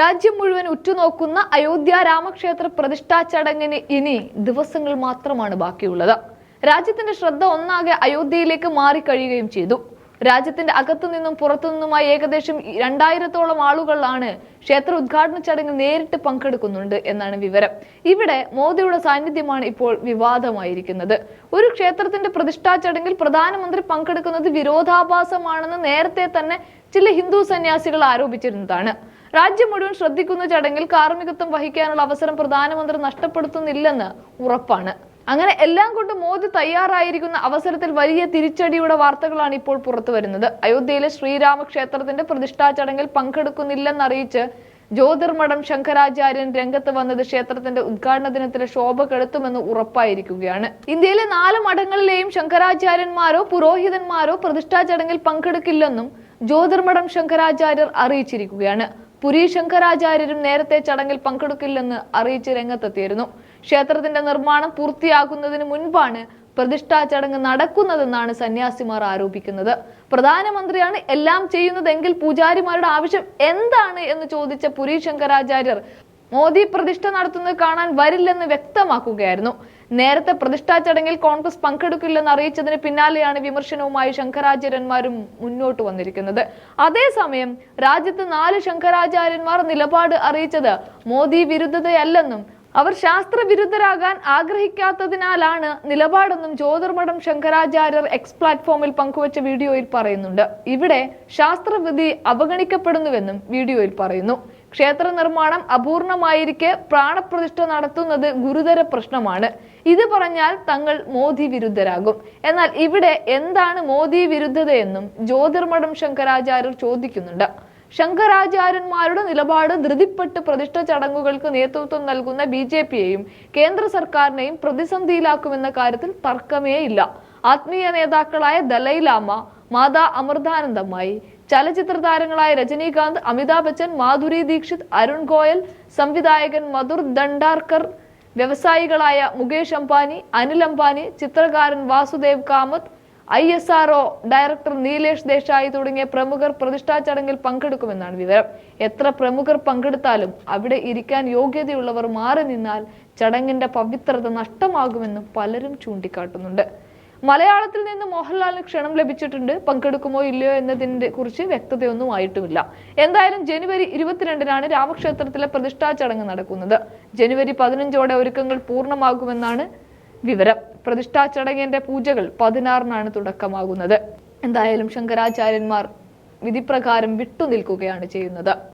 രാജ്യം മുഴുവൻ ഉറ്റുനോക്കുന്ന അയോധ്യ രാമക്ഷേത്ര പ്രതിഷ്ഠാ ചടങ്ങിന് ഇനി ദിവസങ്ങൾ മാത്രമാണ് ബാക്കിയുള്ളത്. രാജ്യത്തിന്റെ ശ്രദ്ധ ഒന്നാകെ അയോധ്യയിലേക്ക് മാറിക്കഴിയുകയും ചെയ്തു. രാജ്യത്തിന്റെ അകത്തു നിന്നും പുറത്തു നിന്നുമായി ഏകദേശം രണ്ടായിരത്തോളം ആളുകളാണ് ക്ഷേത്ര ഉദ്ഘാടന ചടങ്ങിൽ നേരിട്ട് പങ്കെടുക്കുന്നുണ്ട് എന്നാണ് വിവരം. ഇവിടെ മോദിയുടെ സാന്നിധ്യമാണ് ഇപ്പോൾ വിവാദമായിരിക്കുന്നത്. ഒരു ക്ഷേത്രത്തിന്റെ പ്രതിഷ്ഠാ ചടങ്ങിൽ പ്രധാനമന്ത്രി പങ്കെടുക്കുന്നത് വിരോധാഭാസമാണെന്ന് നേരത്തെ തന്നെ ചില ഹിന്ദു സന്യാസികൾ ആരോപിച്ചിരുന്നതാണ്. രാജ്യം മുഴുവൻ ശ്രദ്ധിക്കുന്ന ചടങ്ങിൽ കാർമ്മികത്വം വഹിക്കാനുള്ള അവസരം പ്രധാനമന്ത്രി നഷ്ടപ്പെടുത്തുന്നില്ലെന്ന് ഉറപ്പാണ്. അങ്ങനെ എല്ലാം കൊണ്ട് മോദി തയ്യാറായിരിക്കുന്ന അവസരത്തിൽ വലിയ തിരിച്ചടിയുടെ വാർത്തകളാണ് ഇപ്പോൾ പുറത്തു വരുന്നത്. അയോധ്യയിലെ ശ്രീരാമക്ഷേത്രത്തിന്റെ പ്രതിഷ്ഠാ ചടങ്ങിൽ പങ്കെടുക്കുന്നില്ലെന്നറിയിച്ച് ജ്യോതിർമഠം ശങ്കരാചാര്യൻ രംഗത്ത് വന്നത് ക്ഷേത്രത്തിന്റെ ഉദ്ഘാടന ദിനത്തിലെ ശോഭ കെടുത്തുമെന്ന് ഉറപ്പായിരിക്കുകയാണ്. ഇന്ത്യയിലെ നാല് മഠങ്ങളിലെയും ശങ്കരാചാര്യന്മാരോ പുരോഹിതന്മാരോ പ്രതിഷ്ഠാ ചടങ്ങിൽ പങ്കെടുക്കില്ലെന്നും ജ്യോതിർമഠം ശങ്കരാചാര്യർ അറിയിച്ചിരിക്കുകയാണ്. പുരി ശങ്കരാചാര്യരും നേരത്തെ ചടങ്ങിൽ പങ്കെടുക്കില്ലെന്ന് അറിയിച്ച് രംഗത്തെത്തിയിരുന്നു. ക്ഷേത്രത്തിന്റെ നിർമ്മാണം പൂർത്തിയാകുന്നതിന് മുൻപാണ് പ്രതിഷ്ഠാ ചടങ്ങ് നടക്കുന്നതെന്നാണ് സന്യാസിമാർ ആരോപിക്കുന്നത്. പ്രധാനമന്ത്രിയാണ് എല്ലാം ചെയ്യുന്നതെങ്കിൽ പൂജാരിമാരുടെ ആവശ്യം എന്താണ് എന്ന് ചോദിച്ച പുരി ശങ്കരാചാര്യർ മോദി പ്രതിഷ്ഠ നടത്തുന്നത് കാണാൻ വരില്ലെന്ന് വ്യക്തമാക്കുകയായിരുന്നു. നേരത്തെ പ്രതിഷ്ഠാ ചടങ്ങിൽ കോൺഗ്രസ് പങ്കെടുക്കില്ലെന്ന് അറിയിച്ചതിന് പിന്നാലെയാണ് വിമർശനവുമായി ശങ്കരാചാര്യന്മാരും മുന്നോട്ട് വന്നിരിക്കുന്നത്. അതേസമയം രാജ്യത്ത് നാല് ശങ്കരാചാര്യന്മാർ നിലപാട് അറിയിച്ചത് മോദി വിരുദ്ധതയല്ലെന്നും അവർ ശാസ്ത്രവിരുദ്ധരാകാൻ ആഗ്രഹിക്കാത്തതിനാലാണ് നിലപാടെന്നും ജ്യോതിർമഠം ശങ്കരാചാര്യർ എക്സ് പ്ലാറ്റ്ഫോമിൽ പങ്കുവച്ച വീഡിയോയിൽ പറയുന്നുണ്ട്. ഇവിടെ ശാസ്ത്രവിധി അവഗണിക്കപ്പെടുന്നുവെന്നും വീഡിയോയിൽ പറയുന്നു. ക്ഷേത്ര നിർമ്മാണം അപൂർണമായിരിക്കെ പ്രാണപ്രതിഷ്ഠ നടത്തുന്നത് ഗുരുതര പ്രശ്നമാണ്. ഇത് പറഞ്ഞാൽ തങ്ങൾ മോദി വിരുദ്ധരാകും. എന്നാൽ ഇവിടെ എന്താണ് മോദി വിരുദ്ധതയെന്നും ജ്യോതിർമഠം ശങ്കരാചാര്യർ ചോദിക്കുന്നുണ്ട്. ശങ്കരാചാര്യന്മാരുടെ നിലപാട് ധൃതിപ്പെട്ട് പ്രതിഷ്ഠ ചടങ്ങുകൾക്ക് നേതൃത്വം നൽകുന്ന ബി ജെ പിയെയും കേന്ദ്ര സർക്കാരിനെയും പ്രതിസന്ധിയിലാക്കുമെന്ന കാര്യത്തിൽ തർക്കമേയില്ല. ആത്മീയ നേതാക്കളായ ദലൈലാമ മാതാ അമൃതാനന്ദമായി ചലച്ചിത്ര താരങ്ങളായ രജനീകാന്ത് അമിതാഭ് ബച്ചൻ മാധുരി ദീക്ഷിത് അരുൺ ഗോയൽ സംവിധായകൻ മധുർ ദണ്ഡാർക്കർ വ്യവസായികളായ മുകേഷ് അംബാനി അനിൽ അംബാനി ചിത്രകാരൻ Vasudev Kamath I S R O director Nilesh Desai തുടങ്ങിയ പ്രമുഖർ പ്രതിഷ്ഠാ ചടങ്ങിൽ പങ്കെടുക്കുമെന്നാണ് വിവരം. എത്ര പ്രമുഖർ പങ്കെടുത്താലും അവിടെ ഇരിക്കാൻ യോഗ്യതയുള്ളവർ മാറി നിന്നാൽ ചടങ്ങിന്റെ പവിത്രത നഷ്ടമാകുമെന്നും പലരും ചൂണ്ടിക്കാട്ടുന്നുണ്ട്. മലയാളത്തിൽ നിന്ന് മോഹൻലാലിന് ക്ഷണം ലഭിച്ചിട്ടുണ്ട്. പങ്കെടുക്കുമോ ഇല്ലയോ എന്നതിനെ കുറിച്ച് വ്യക്തതയൊന്നും ആയിട്ടുമില്ല എന്തായാലും ജനുവരി ഇരുപത്തിരണ്ടിനാണ് രാമക്ഷേത്രത്തിലെ പ്രതിഷ്ഠാ ചടങ്ങ് നടക്കുന്നത്. ജനുവരി പതിനഞ്ചോടെ ഒരുക്കങ്ങൾ പൂർണമാകുമെന്നാണ് വിവരം. പ്രതിഷ്ഠാ ചടങ്ങിന്റെ പൂജകൾ പതിനാറിനാണ് തുടക്കമാകുന്നത്. എന്തായാലും ശങ്കരാചാര്യന്മാർ വിധിപ്രകാരം വിട്ടുനിൽക്കുകയാണ് ചെയ്യുന്നത്.